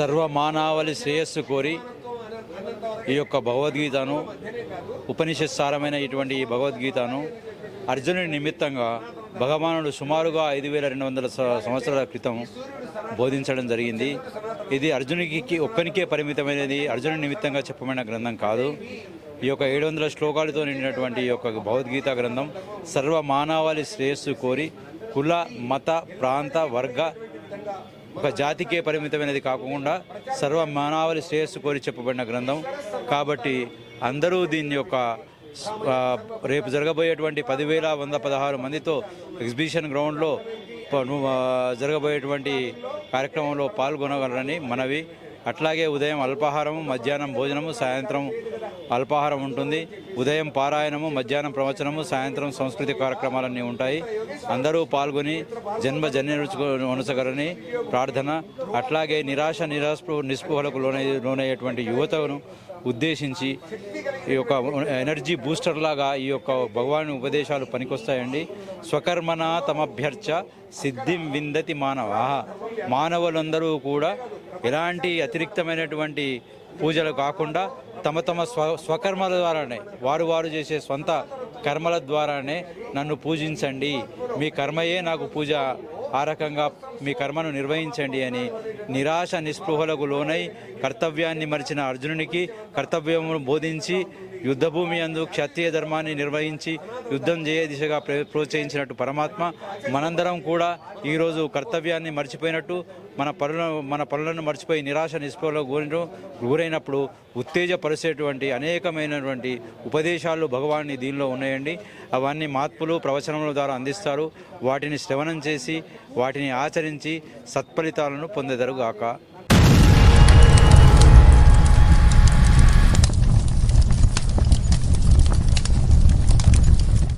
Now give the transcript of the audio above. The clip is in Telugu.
సర్వమానవాళి శ్రేయస్సు కోరి ఈ యొక్క భగవద్గీతను ఉపనిషత్సారమైన ఇటువంటి ఈ భగవద్గీతను అర్జునుడి నిమిత్తంగా భగవానుడు సుమారుగా ఐదు వేల రెండు వందల సంవత్సరాల క్రితం బోధించడం జరిగింది. ఇది అర్జునికి ఒక్కనికే పరిమితమైనది అర్జునుడి నిమిత్తంగా చెప్పమైన గ్రంథం కాదు. ఈ యొక్క ఏడు వందల శ్లోకాలతో నిండినటువంటి ఈ యొక్క భగవద్గీత గ్రంథం సర్వ మానవాళి శ్రేయస్సు కోరి కుల మత ప్రాంత వర్గ ఒక జాతికే పరిమితమైనది కాకుండా సర్వ మానవాళి శ్రేయస్సు కోరి చెప్పబడిన గ్రంథం. కాబట్టి అందరూ దీని యొక్క రేపు జరగబోయేటువంటి పదివేల వంద పదహారు మందితో ఎగ్జిబిషన్ గ్రౌండ్లో జరగబోయేటువంటి కార్యక్రమంలో పాల్గొనగలరని మనవి. అట్లాగే ఉదయం అల్పాహారము మధ్యాహ్నం భోజనము సాయంత్రం అల్పాహారం ఉంటుంది. ఉదయం పారాయణము మధ్యాహ్నం ప్రవచనము సాయంత్రం సంస్కృతి కార్యక్రమాలన్నీ ఉంటాయి. అందరూ పాల్గొని జన్మ జన్యరుచుకు ప్రార్థన అట్లాగే నిరాశ నిరాశ నిస్పృహలకు లోనై లోనయ్యేటువంటి యువతను ఉద్దేశించి ఈ యొక్క ఎనర్జీ బూస్టర్ లాగా ఈ యొక్క భగవాన్ ఉపదేశాలు పనికొస్తాయండి. స్వకర్మణ తమభ్యర్చ సిద్ధిం విందతి మానవ. మానవులందరూ కూడా ఎలాంటి అతిరిక్తమైనటువంటి పూజలు కాకుండా తమ తమ స్వ స్వకర్మల ద్వారానే వారు వారు చేసే స్వంత కర్మల ద్వారానే నన్ను పూజించండి. మీ కర్మయే నాకు పూజ ఆ రకంగా మీ కర్మను నిర్వహించండి అని నిరాశ నిస్పృహలకు లోనై కర్తవ్యాన్ని మరిచిన అర్జునునికి కర్తవ్యమును బోధించి యుద్ధభూమి అందు క్షత్రియ ధర్మాన్ని నిర్వహించి యుద్ధం చేయ దిశగా ప్రే- ప్రోత్సహించినట్టు పరమాత్మ. మనందరం కూడా ఈరోజు కర్తవ్యాన్ని మర్చిపోయినట్టు మన పనులను మన పనులను మర్చిపోయి నిరాశ నిస్పలో గురి గురైనప్పుడు ఉత్తేజపరిచేటువంటి అనేకమైనటువంటి ఉపదేశాలు భగవాన్ని దీనిలో ఉన్నాయండి. అవన్నీ మార్పులు ప్రవచనముల ద్వారా అందిస్తారు. వాటిని శ్రవణం చేసి వాటిని ఆచరించి సత్ఫలితాలను పొందెదరుగాక.